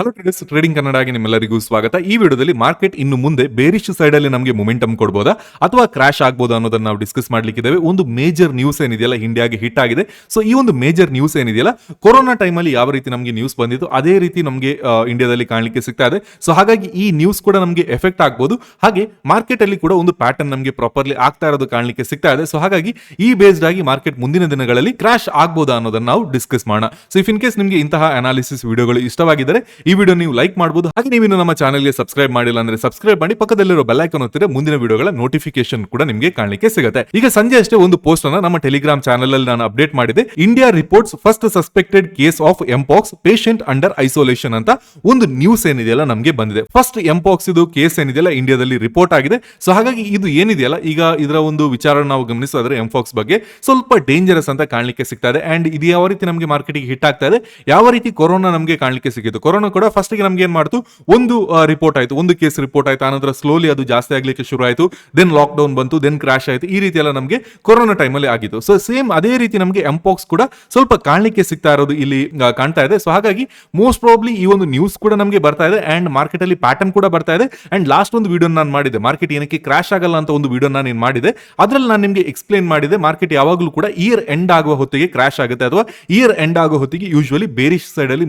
Hello traders trading ಕನ್ನಡಗೆ ನಿಮ್ಮೆಲ್ಲರಿಗೂ ಸ್ವಾಗತ. ಈ ವಿಡಿಯೋದಲ್ಲಿ ಮಾರ್ಕೆಟ್ ಇನ್ನು ಮುಂದೆ ಬೇರಿಶ್ ಸೈಡ್ ಅಲ್ಲಿ ನಮಗೆ ಮೊಮೆಂಟಮ್ ಕೊಡ್ಬೋದಾ? ಅಥವಾ ಕ್ರಾಶ್ ಆಗ್ಬೋದಾ ಅನ್ನೋದನ್ನ ನಾವು ಡಿಸ್ಕಸ್ ಮಾಡ್ಲಿಕ್ಕಿದ್ದೇವೆ ಒಂದು ಮೇಜರ್ ನ್ಯೂಸ್ ಏನಿದೆಯಲ್ಲ ಇಂಡಿಯಾಗೆ ಹಿಟ್ ಆಗಿದೆ. ಸೊ ಈ ಒಂದು ಮೇಜರ್ ನ್ಯೂಸ್ ಏನಿದೆಯಲ್ಲ ಕೊರೋನಾ ಟೈಮಲ್ಲಿ ಯಾವ ರೀತಿ ನಮಗೆ ನ್ಯೂಸ್ ಬಂದಿತ್ತು, ಅದೇ ರೀತಿ ನಮಗೆ ಇಂಡಿಯಾದಲ್ಲಿ ಕಾಣಲಿಕ್ಕೆ ಸಿಗ್ತಾ ಇದೆ. ಸೊ ಹಾಗಾಗಿ ಈ ನ್ಯೂಸ್ ಕೂಡ ನಮಗೆ ಎಫೆಕ್ಟ್ ಆಗ್ಬೋದು. ಹಾಗೆ ಮಾರ್ಕೆಟ್ ಅಲ್ಲಿ ಕೂಡ ಒಂದು ಪ್ಯಾಟರ್ನ್ ನಮಗೆ ಪ್ರಾಪರ್ಲಿ ಆಗ್ತಾ ಇರೋದು ಕಾಣಲಿಕ್ಕೆ ಸಿಗ್ತಾ ಇದೆ. ಸೊ ಹಾಗಾಗಿ ಈ ಬೇಸ್ಡ್ ಆಗಿ ಮಾರ್ಕೆಟ್ ಮುಂದಿನ ದಿನಗಳಲ್ಲಿ ಕ್ರಾಶ್ ಆಗ್ಬೋದಾ ಅನ್ನೋದನ್ನ ನಾವು ಡಿಸ್ಕಸ್ ಮಾಡೋಣ. ಸೊ ಇಫ್ ಇನ್ ಕೇಸ್ ನಿಮಗೆ ಇಂತಹ ಅನಾಲಿಸಿಸ್ ವಿಡಿಯೋಗಳು ಇಷ್ಟವಾಗಿದ್ದರೆ ಈ ವಿಡಿಯೋ ನೀವು ಲೈಕ್ ಮಾಡಬಹುದು ಹಾಗೆ ನೀವು ನಮ್ಮ ಚಾನಲ್ಗೆ ಸಬ್ಸ್ಕ್ರೈಬ್ ಮಾಡಿಲ್ಲ ಅಂದ್ರೆ ಸಬ್ಸ್ಕ್ರೈಬ್ ಮಾಡಿ, ಪಕ್ಕದಲ್ಲಿರೋ ಬೆಲ್ ಐಕಾನ್ ಒತ್ತಿದ್ರೆ ಮುಂದಿನ ವಿಡಿಯೋಗಳ ನೋಟಿಫಿಕೇಶನ್ ಕೂಡ ನಿಮಗೆ ಕಾಣಲಿಕ್ಕೆ ಸಿಗುತ್ತೆ. ಈಗ ಸಂಜೆ ಅಷ್ಟೇ ಒಂದು ಪೋಸ್ಟ್ ಅನ್ನ ನಮ್ಮ ಟೆಲಿಗ್ರಾಮ್ ಚಾನಲ್ ಅಲ್ಲಿ ನಾನು ಅಪ್ಡೇಟ್ ಮಾಡಿದೆ. India reports first suspected case of mpox patient under isolation ಅಂತ ಒಂದು ನ್ಯೂಸ್ ಏನಿದೆಯಲ್ಲ ನಮಗೆ ಬಂದಿದೆ. ಫಸ್ಟ್ ಎಂಪಾಕ್ಸ್ ಇದು ಕೇಸ್ ಏನಿದೆಯಲ್ಲ ಇಂಡಿಯಾದಲ್ಲಿ ರಿಪೋರ್ಟ್ ಆಗಿದೆ. ಸೊ ಹಾಗಾಗಿ ಇದು ಏನಿದೆಯಲ್ಲ, ಈಗ ಇದರ ಒಂದು ವಿಚಾರ ನಾವು ಗಮನಿಸೋದ್ರೆ ಎಂಫಾಕ್ಸ್ ಬಗ್ಗೆ ಸ್ವಲ್ಪ ಡೇಂಜರಸ್ ಅಂತ ಕಾಣಲಿಕ್ಕೆ ಸಿಗ್ತಾ ಇದೆ. ಅಂಡ್ ಇದು ಯಾವ ರೀತಿ ನಮಗೆ ಮಾರ್ಕೆಟಿಗೆ ಹಿಟ್ ಆಗ್ತಾ ಇದೆ, ಯಾವ ರೀತಿ ಕೊರೋನಾ ನಮಗೆ ಕಾಣಲಿಕ್ಕೆ ಸಿಕ್ಕಿತ್ತು ಕೊರೋನಾ ಕೂಡ ಫಸ್ಟ್ಗೆ ನಮ್ಗೆ ಏನ್ ಮಾಡ್ತು? ಒಂದು ರಿಪೋರ್ಟ್ ಆಯ್ತು. ಒಂದು ಕೇಸ್ ರಿಪೋರ್ಟ್ ಆಯ್ತು. ಆನಂತರ ಸ್ಲೋಲಿ ಅದು ಜಾಸ್ತಿ ಆಗ್ಲಿಕ್ಕೆ ಶುರು ಆಯ್ತು ದೆನ್ ಲಾಕ್ ಡೌನ್ ಬಂತು. ದೆನ್ ಕ್ರಾಶ್ ಆಯ್ತು. ಈ ರೀತಿ ಎಲ್ಲ ನಮಗೆ ಕೊರೋನಾ ಟೈಮಲ್ಲಿ ಆಗಿತ್ತು ಸೊ ಸೇಮ್ ಅದೇ ರೀತಿ ನಮಗೆ ಎಂಪಾಕ್ಸ್ ಕೂಡ ಸ್ವಲ್ಪ ಕಾಣಲಿಕ್ಕೆ ಸಿಗ್ತಾ ಇರೋದು ಇಲ್ಲಿ ಕಾಣ್ತಾ ಇದೆ. ಸೊ ಹಾಗಾಗಿ ಮೋಸ್ಟ್ ಪ್ರಾಬ್ಲಿ ಈ ಒಂದು ನ್ಯೂಸ್ ಕೂಡ ನಮಗೆ ಬರ್ತಾ ಇದೆ. ಅಂಡ್ ಮಾರ್ಕೆಟ್ ಅಲ್ಲಿ ಪ್ಯಾಟರ್ನ್ ಕೂಡ ಬರ್ತಾ ಇದೆ. ಅಂಡ್ ಲಾಸ್ಟ್ ಒಂದು ವಿಡಿಯೋ ನಾನು ಮಾಡಿದೆ ಮಾರ್ಕೆಟ್ ಏನಕ್ಕೆ ಕ್ರಾಶ್ ಆಗಲ್ಲ ಅಂತ ಒಂದು ವಿಡಿಯೋ ನಾನು ಮಾಡಿದೆ ಅದರಲ್ಲಿ ನಾನು ನಿಮಗೆ ಎಕ್ಸ್ಪ್ಲೇನ್ ಮಾಡಿದೆ ಮಾರ್ಕೆಟ್ ಯಾವಾಗಲೂ ಕೂಡ ಇಯರ್ ಎಂಡ್ ಆಗುವ ಹೊತ್ತಿಗೆ ಕ್ರಾಶ್ ಆಗುತ್ತೆ. ಅಥವಾ ಇಯರ್ ಎಂಡ್ ಆಗೋ ಹೊತ್ತಿಗೆ ಯೂಶುವಲಿ ಬೇರಿಶ್ ಸೈಡ್ ಅಲ್ಲಿ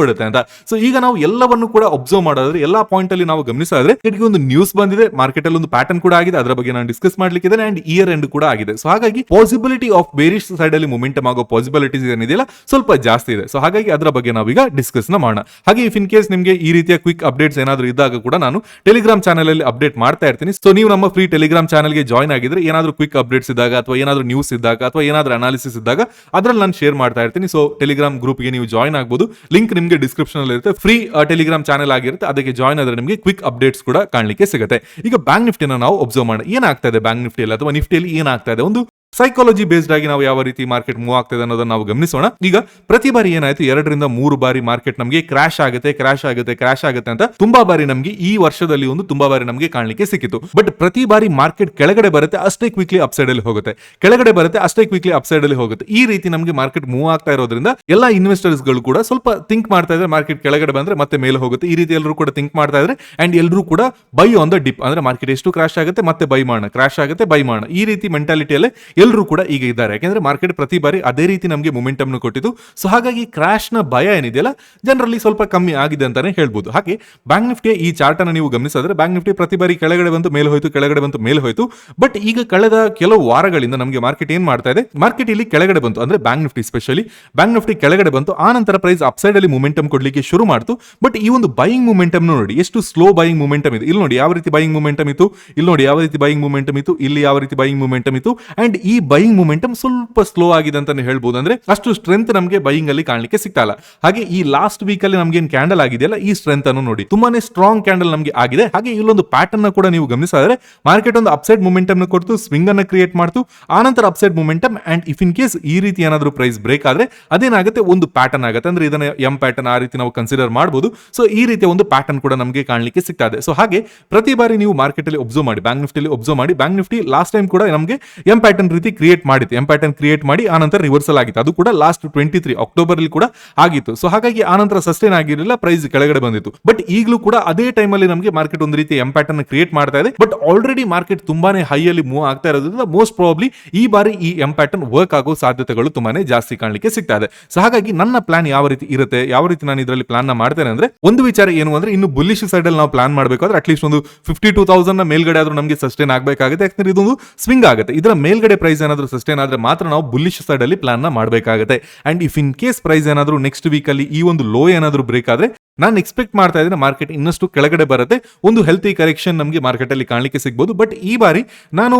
ಕೊಡುತ್ತೆ ಅಂತ. ಸೊ ಈಗ ನಾವು ಎಲ್ಲವನ್ನು ಕೂಡ ಅಬ್ಸರ್ವ್ ಮಾಡೋದ್ರೆ, ಎಲ್ಲಾ ಪಾಯಿಂಟ್ ಅಲ್ಲಿ ನಾವು ಗಮನಿಸಿದ್ರೆ ಇದಕ್ಕೆ ಒಂದು ನ್ಯೂಸ್ ಬಂದಿದೆ ಮಾರ್ಕೆಟ್ ಅಲ್ಲಿ ಒಂದು ಪ್ಯಾಟರ್ನ್ ಕೂಡ ಆಗಿದೆ, ಅದರ ಬಗ್ಗೆ ನಾನು ಡಿಸ್ಕಸ್ ಮಾಡ್ಲಿಕ್ಕಿದ್ದೇನೆ ಅಂಡ್ ಇಯರ್ ಎಂಡ್ ಕೂಡ ಆಗಿದೆ. ಸೊ ಹಾಗಾಗಿ ಪಾಸಿಬಿಲಿಟಿ ಆಫ್ ಬೇರಿಶ್ ಸೈಡ್ ಅಲ್ಲಿ ಮೊಮೆಂಟಮ್ ಆಗೋ ಪಾಸಿಬಿಲಿಟೀಸ್ ಏನಿದೆಯಲ್ಲ, ಸ್ವಲ್ಪ ಜಾಸ್ತಿ ಇದೆ. ಸೊ ಹಾಗಾಗಿ ಅದರ ಬಗ್ಗೆ ನಾವೀಗ ಡಿಸ್ಕಸ್ನ ಮಾಡೋಣ. ಹಾಗೆ ಇಫ್ ಇನ್ ಕೇಸ್ ನಿಮಗೆ ಈ ರೀತಿಯ ಕ್ವಿಕ್ ಅಪ್ಡೇಟ್ಸ್ ಏನಾದರೂ ಇದ್ದಾಗ ಕೂಡ ನಾನು ಟೆಲಿಗ್ರಾಮ್ ಚಾನಲ್ ಅಲ್ಲಿ ಅಪ್ಡೇಟ್ ಮಾಡ್ತಾ ಇರ್ತೀನಿ. ಸೊ ನೀವು ನಮ್ಮ ಫ್ರೀ ಟೆಲಿಗ್ರಾಮ್ ಚಾನಲ್ಗೆ ಜಾಯ್ನ್ ಆಗಿದ್ರೆ, ಏನಾದರೂ ಕ್ವಿಕ್ ಅಪ್ಡೇಟ್ಸ್ ಇದ್ದಾಗ ಅಥವಾ ಏನಾದರೂ ನ್ಯೂಸ್ ಇದ್ದಾಗ ಅಥವಾ ಏನಾದರೂ ಅನಾಲಿಸಿಸ್ ಇದ್ದಾಗ, ಅದ್ರಲ್ಲಿ ನಾನು ಶೇರ್ ಮಾಡ್ತಾ ಇರ್ತೀನಿ. ಸೊ ಟೆಲಿಗ್ರಾಮ್ ಗ್ರೂಪ್ಗೆ ನೀವು ಜಾಯ್ನ್ ಆಗ್ಬೋದು. ಲಿಂಕ್ ನಿಮಗೆ ಡಿಸ್ಕ್ರಿಪ್ಷನ್ ಅಲ್ಲಿ ಇರುತ್ತೆ. ಫ್ರೀ ಟೆಲಿಗ್ರಾಮ್ ಚಾನಲ್ ಆಗಿರುತ್ತೆ. ಅದಕ್ಕೆ ಜಾಯ್ನ್ ಆದರೆ ನಿಮಗೆ ಕ್ವಿಕ್ ಅಪ್ಡೇಟ್ಸ್ ಕೂಡ ಕಾಣಲಿಕ್ಕೆ ಸಿಗುತ್ತೆ. ಈಗ ಬ್ಯಾಂಕ್ ನಿಫ್ಟಿನ ನಾವು ಒಬ್ಸರ್ವ್ ಮಾಡೋಣ. ಏನಾಗ್ತಾ ಇದೆ ಬ್ಯಾಂಕ್ ನಿಫ್ಟಿಯಲ್ಲಿ ಅಥವಾ ನಿಫ್ಟಿಯಲ್ಲಿ ಏನಾಗ್ತಾ ಇದೆ? ಒಂದು ಸೈಕಾಲಜಿ ಬೇಸ್ಡ್ ಆಗಿ ನಾವು ಯಾವ ರೀತಿ ಮಾರ್ಕೆಟ್ ಮೂವ್ ಆಗ್ತದೆ ಅನ್ನೋದನ್ನ ನಾವು ಗಮನಿಸೋಣ. ಈಗ ಪ್ರತಿ ಬಾರಿ ಏನಾಯ್ತು? ಎರಡರಿಂದ ಮೂರು ಬಾರಿ ಮಾರ್ಕೆಟ್ ನಮಗೆ ಕ್ರಾಶ್ ಆಗುತ್ತೆ ಕ್ರಾಶ್ ಆಗುತ್ತೆ ಕ್ರಾಶ್ ಆಗುತ್ತೆ ಅಂತ ತುಂಬಾ ಬಾರಿ ನಮಗೆ ಈ ವರ್ಷದಲ್ಲಿ ಒಂದು ತುಂಬಾ ಬಾರಿ ನಮಗೆ ಕಾಣಲಿಕ್ಕೆ ಸಿಕ್ಕಿತು. ಬಟ್ ಪ್ರತಿ ಬಾರಿ ಮಾರ್ಕೆಟ್ ಕೆಳಗಡೆ ಬರುತ್ತೆ, ಅಷ್ಟೇ ಕ್ವಿಕ್ಲಿ ಅಪ್ಸೈಡ್ ಅಲ್ಲಿ ಹೋಗುತ್ತೆ. ಕೆಳಗಡೆ ಬರುತ್ತೆ, ಅಷ್ಟೇ ಕ್ವಿಕ್ಲಿ ಅಪ್ಸೈಡ್ ಅಲ್ಲಿ ಹೋಗುತ್ತೆ. ಈ ರೀತಿ ನಮಗೆ ಮಾರ್ಕೆಟ್ ಮೂವ್ ಆಗ್ತಾ ಇರೋದ್ರಿಂದ ಎಲ್ಲ ಇನ್ವೆಸ್ಟರ್ಸ್ಗಳು ಕೂಡ ಸ್ವಲ್ಪ ಥಿಂಕ್ ಮಾಡ್ತಾ ಇದ್ರೆ ಮಾರ್ಕೆಟ್ ಕೆಳಗಡೆ ಬಂದ್ರೆ ಮತ್ತೆ ಮೇಲೆ ಹೋಗುತ್ತೆ. ಈ ರೀತಿ ಎಲ್ಲರೂ ಕೂಡ ಥಿಂಕ್ ಮಾಡ್ತಾ ಇದ್ರೆ ಅಂಡ್ ಎಲ್ಲರೂ ಕೂಡ ಬೈ ಆನ್ ದ ಡಿಪ್ ಅಂದ್ರೆ ಮಾರ್ಕೆಟ್ ಎಷ್ಟು ಕ್ರಾಶ್ ಆಗುತ್ತೆ? ಮತ್ತೆ ಬೈ ಮಾಡೋಣ ಕ್ರಾಶ್ ಆಗುತ್ತೆ ಬೈ ಮಾಡೋಣ ಈ ರೀತಿ ಮೆಂಟಾಲಿಟಿಯಲ್ಲೇ ಎಲ್ಲರೂ ಕೂಡ ಈಗ ಇದ್ದಾರೆ. ಯಾಕೆಂದ್ರೆ ಮಾರ್ಕೆಟ್ ಪ್ರತಿ ಬಾರಿ ಅದೇ ರೀತಿ ನಮಗೆ ಮೊಮೆಂಟಮ್ ಕೊಟ್ಟಿದ್ದು. ಸೊ ಹಾಗಾಗಿ ಕ್ರಾಶ್ನ ಭಯ ಏನಿದೆಯಲ್ಲ, ಜನರಲ್ಲಿ ಸ್ವಲ್ಪ ಕಮ್ಮಿ ಆಗಿದೆ ಅಂತಾನೆ ಹೇಳ್ಬೋದು. ಹಾಗೆ ಬ್ಯಾಂಕ್ ನಿಫ್ಟಿಯ ಈ ಚಾರ್ಟ್ ಅನ್ನು ನೀವು ಗಮನಿಸಿದ್ರೆ ಬ್ಯಾಂಕ್ ನಿಫ್ಟಿ ಪ್ರತಿ ಬಾರಿ ಕೆಳಗಡೆ ಬಂತು, ಮೇಲೆ ಹೋಯ್ತು, ಕೆಳಗಡೆ ಬಂತು, ಮೇಲೆ ಹೋಯ್ತು. ಬಟ್ ಈಗ ಕಳೆದ ಕೆಲವು ವಾರಗಳಿಂದ ನಮಗೆ ಮಾರ್ಕೆಟ್ ಏನ್ ಮಾಡ್ತಾ ಇದೆ? ಮಾರ್ಕೆಟ್ ಇಲ್ಲಿ ಕೆಳಗಡೆ ಬಂತು, ಅಂದ್ರೆ Bank Nifty specially Bank Nifty ಕೆಳಗಡೆ ಬಂತು, ಆ ನಂತರ ಪ್ರೈಸ್ ಅಪ್ಸೈಡ್ ಅಲ್ಲಿ ಮೊಮೆಂಟಮ್ ಕೊಡ್ಲಿಕ್ಕೆ ಶುರು ಮಾಡ್ತು. ಬಟ್ ಈ ಒಂದು ಬೈಯಿಂಗ್ ಮೊಮೆಂಟಮ್ ನೋಡಿ, ಎಷ್ಟು ಸ್ಲೋ ಬೈಯಿಂಗ್ ಮೊಮೆಂಟಮ್ ಇದೆ. ಇಲ್ಲಿ ನೋಡಿ, ಯಾವ ರೀತಿ ಬೈಯಿಂಗ್ ಮೊಮೆಂಟಮ್ ಇತ್ತು? ಇಲ್ಲಿ ನೋಡಿ, ಯಾವ ರೀತಿ ಬೈಯಿಂಗ್ ಮೊಮೆಂಟಮ್ ಇತ್ತು? ಇಲ್ಲಿ ಯಾವ ರೀತಿ ಬೈಯಿಂಗ್ ಮೊಮೆಂಟಮ್ ಇತ್ತು? ಅಂಡ್ ಬೈಯಿಂಗ್ ಮೂಮೆಂಟಮ್ ಸ್ವಲ್ಪ ಸ್ಲೋ ಆಗಿದೆ ಅಂತಾನೆ ಹೇಳ್ಬೋದು ಅಂದ್ರೆ ಅಷ್ಟು ಸ್ಟ್ರೆಂತ್ ನಮಗೆ ಬೈಯಿಂಗ್ ಅಲ್ಲಿ ಕಾಣಲಿಕ್ಕೆ ಸಿಗ್ತಾ ಇಲ್ಲ. ಹಾಗೆ ಈ ಲಾಸ್ಟ್ ವೀಕ್ ಅಲ್ಲಿ ನಮಗೆ ಏನ್ ಕ್ಯಾಂಡಲ್ ಆಗಿದೆಯಲ್ಲ, ಈ ಸ್ಟ್ರೆಂತ್ ಅನ್ನು ನೋಡಿ. ತುಂಬಾನೇ ಸ್ಟ್ರಾಂಗ್ ಕ್ಯಾಂಡಲ್ ನಮಗೆ ಆಗಿದೆ. ಹಾಗೆ ಇಲ್ಲೊಂದು ಪ್ಯಾಟರ್ನ್ ಕೂಡ ನೀವು ಗಮನಿಸಿದ್ರೆ ಮಾರ್ಕೆಟ್ ಒಂದು ಅಪ್ಸೈಡ್ ಮೊಮೆಂಟಮ್ ಕೊಡ್ತು ಸ್ವಿಂಗ್ ಅನ್ನು ಕ್ರಿಯೇಟ್ ಮಾಡ್ತು. ಆನಂತರ upside momentum and if in case ಈ ರೀತಿ ಏನಾದರೂ ಪ್ರೈಸ್ ಬ್ರೇಕ್ ಆದ್ರೆ ಅದೇನಾಗುತ್ತೆ? ಒಂದು ಪ್ಯಾಟರ್ನ್ ಆಗುತ್ತೆ. ಅಂದ್ರೆ ಇದನ್ನ ಎಂ ಪ್ಯಾಟರ್ನ್ ಆ ರೀತಿ ನಾವು ಕನ್ಸಿಡರ್ ಮಾಡಬಹುದು ಸೊ ಈ ರೀತಿಯ ಒಂದು ಪ್ಯಾಟರ್ನ್ ಕೂಡ ನಮಗೆ ಕಾಣಲಿಕ್ಕೆ ಸಿಗ್ತಾ ಇದೆ. ಸೊ ಹಾಗೆ ಪ್ರತಿ ಬಾರಿ ನೀವು ಮಾರ್ಕೆಟ್ ಅಲ್ಲಿ ಒಬ್ಸರ್ವ್ ಮಾಡಿ ಬ್ಯಾಂಕ್ ನಿಫ್ಟಿಲಿ ಒಬ್ಸರ್ವ್ ಮಾಡಿ ಬ್ಯಾಂಕ್ ನಿಫ್ಟಿ ಲಾಸ್ಟ್ ಟೈಮ್ ಕೂಡ ನಮಗೆ ಎಂ ಪ್ಯಾಟರ್ನ್ ರೀತಿ ಕ್ರಿಯೇಟ್ ಮಾಡಿತ್ತು. ಎಂ ಪ್ಯಾಟರ್ನ್ ಕ್ರಿಯೇಟ್ ಮಾಡಿ ಆನಂತರ ರಿವರ್ಸಲ್ ಆಗಿತ್ತು. ಅದು ಕೂಡ ಲಾಸ್ಟ್ ಟ್ವೆಂಟಿ ತ್ರೀ ಅಕ್ಟೋಬರ್ ಅಲ್ಲಿ ಕೂಡ ಆಗಿತ್ತು. ಸೊ ಹಾಗಾಗಿ ಆನಂತರ ಸಸ್ಟೈನ್ ಆಗಿರಲಿಲ್ಲ ಪ್ರೈಸ್ ಕೆಳಗಡೆ ಬಂದಿತ್ತು. ಬಟ್ ಈಗಲೂ ಕೂಡ ಅದೇ ಟೈಮ್ ಅಲ್ಲಿ ನಮಗೆ ಮಾರ್ಕೆಟ್ ಒಂದು ರೀತಿ ಎಂ ಪ್ಯಾಟರ್ನ್ ಕ್ರಿಯೇಟ್ ಮಾಡ್ತಾ ಇದೆ. ಬಟ್ ಆಲ್ರೆಡಿ ಮಾರ್ಕೆಟ್ ತುಂಬಾನೇ ಹೈ ಅಲ್ಲಿ ಮೂವ್ ಆಗ್ತಾ ಇರೋದ್ರಿಂದ ಮೋಸ್ಟ್ ಪ್ರಾಬ್ಲಿ ಈ ಬಾರಿ ಈ ಎಂ ಪ್ಯಾಟರ್ನ್ ವರ್ಕ್ ಆಗೋ ಸಾಧ್ಯತೆಗಳು ತುಂಬಾನೇ ಜಾಸ್ತಿ ಕಾಣಲಿಕ್ಕೆ ಸಿಗ್ತಾ ಇದೆ. ಸೊ ಹಾಗಾಗಿ ನನ್ನ ಪ್ಲಾನ್ ಯಾವ ರೀತಿ ಇರುತ್ತೆ, ಯಾವ ರೀತಿ ನಾನು ಇದರಲ್ಲಿ ಪ್ಲಾನ್ನ ಮಾಡ್ತೇನೆ ಅಂದ್ರೆ ಒಂದು ವಿಚಾರ ಏನು ಅಂದ್ರೆ ಇನ್ನು ಬುಲ್ಲಿಶ್ ಸೈಡ್ ಅಲ್ಲಿ ನಾವು ಪ್ಲಾನ್ ಮಾಡಬೇಕಾದ್ರೆ ಅಟ್ಲೀಸ್ಟ್ ಒಂದು ಫಿಫ್ಟಿ ಟೂ ತೌಸಂಡ್ನ ಮೇಲ್ಗಡೆ ಆದ್ರೂ ನಮಗೆ ಸಸ್ಟೈನ್ ಆಗಬೇಕಾಗುತ್ತೆ. ಯಾಕಂದ್ರೆ ಇದೊಂದು ಸ್ವಿಂಗ್ ಆಗುತ್ತೆ. ಇದರ ಮೇಲ್ಗಡೆ ಏನಾದರೂ ಸಸ್ಟೈನ್ ಆದ್ರೆ ಮಾತ್ರ ನಾವು ಬುಲ್ಲಿಶ್ ಸೈಡ್ ಅಲ್ಲಿ ಪ್ಲಾನ್ನ ಮಾಡಬೇಕಾಗುತ್ತೆ. And if in case price ಏನಾದರೂ ನೆಕ್ಸ್ಟ್ ವೀಕ್ ಅಲ್ಲಿ ಈ ಒಂದು ಲೋ ಏನಾದರೂ ಬ್ರೇಕ್ ಆದ್ರೆ ನಾನು ಎಕ್ಸ್ಪೆಕ್ಟ್ ಮಾಡ್ತಾ ಇದ್ದೀನಿ ಮಾರ್ಕೆಟ್ ಇನ್ನಷ್ಟು ಕೆಳಗಡೆ ಬರುತ್ತೆ. ಒಂದು ಹೆಲ್ತಿ ಕರೆಕ್ಷನ್ ನಮಗೆ ಮಾರ್ಕೆಟ್ ಅಲ್ಲಿ ಕಾಣಲಿಕ್ಕೆ ಸಿಗ್ಬೋದು. ಬಟ್ ಈ ಬಾರಿ ನಾನು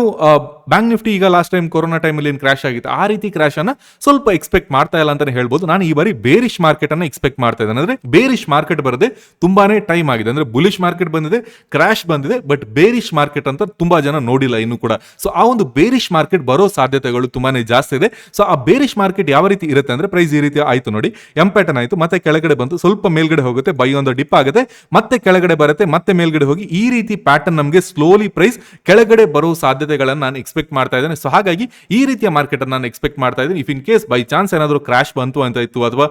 ಬ್ಯಾಂಕ್ ನಿಫ್ಟಿ ಈಗ ಲಾಸ್ಟ್ ಟೈಮ್ ಕೊರೋನಾ ಟೈಮಲ್ಲಿ ಏನು ಕ್ರಾಶ್ ಆಗಿತ್ತು, ಆ ರೀತಿ ಕ್ರಾಶ್ ಅನ್ನ ಸ್ವಲ್ಪ ಎಕ್ಸ್ಪೆಕ್ಟ್ ಮಾಡ್ತಾ ಇಲ್ಲ ಅಂತಾನೆ ಹೇಳ್ಬೋದು. ನಾನು ಈ ಬಾರಿ ಬೇರಿಶ್ ಮಾರ್ಕೆಟ್ ಅನ್ನ ಎಕ್ಸ್ಪೆಕ್ಟ್ ಮಾಡ್ತಾ ಇದ್ದೇನೆ. ಅಂದ್ರೆ ಬೇರಿಶ್ ಮಾರ್ಕೆಟ್ ಬರದೆ ತುಂಬಾನೇ ಟೈಮ್ ಆಗಿದೆ. ಅಂದ್ರೆ ಬುಲಿಶ್ ಮಾರ್ಕೆಟ್ ಬಂದಿದೆ ಕ್ರಾಶ್ ಬಂದಿದೆ ಬಟ್ ಬೇರಿಶ್ ಮಾರ್ಕೆಟ್ ಅಂತ ತುಂಬಾ ಜನ ನೋಡಿಲ್ಲ ಇನ್ನು ಕೂಡ. ಸೊ ಆ ಒಂದು ಬೇರಿಶ್ ಮಾರ್ಕೆಟ್ ಬರೋ ಸಾಧ್ಯತೆಗಳು ತುಂಬಾನೇ ಜಾಸ್ತಿ ಇದೆ. ಸೊ ಆ ಬೇರಿಶ್ ಮಾರ್ಕೆಟ್ ಯಾವ ರೀತಿ ಇರುತ್ತೆ ಅಂದ್ರೆ ಪ್ರೈಸ್ ಈ ರೀತಿ ಆಯ್ತು ನೋಡಿ. ಎಂ ಪ್ಯಾಟರ್ನ್ ಆಯ್ತು, ಮತ್ತೆ ಕೆಳಗಡೆ ಬಂತು, ಸ್ವಲ್ಪ ಮೇಲ್ಗಡೆ ಹೋಗುತ್ತೆ. ಹೋಗುತ್ತೆ ಬೈ ಒಂದು ಡಿಪ್ ಆಗುತ್ತೆ, ಮತ್ತೆ ಕೆಳಗಡೆ ಬರುತ್ತೆ, ಮತ್ತೆ ಮೇಲ್ಗಡೆ ಹೋಗಿ ಈ ರೀತಿ ಪ್ಯಾಟರ್ನ್ ನಮಗೆ ಸ್ಲೋಲಿ ಪ್ರೈಸ್ ಕೆಳಗಡೆ ಬರೋ ಸಾಧ್ಯತೆಗಳನ್ನು ನಾನು ಎಕ್ಸ್ಪೆಕ್ಟ್ ಮಾಡ್ತಾ ಇದ್ದೇನೆ. ಸೊ ಹಾಗಾಗಿ ಈ ರೀತಿಯ ಮಾರ್ಕೆಟ್ ನಾನು ಎಕ್ಸ್ಪೆಕ್ಟ್ ಮಾಡ್ತಾ ಇದ್ದೀನಿ. If in case by chance ಏನಾದರೂ ಕ್ರಾಶ್ ಬಂತು ಅಂತ ಇತ್ತು ಅಥವಾ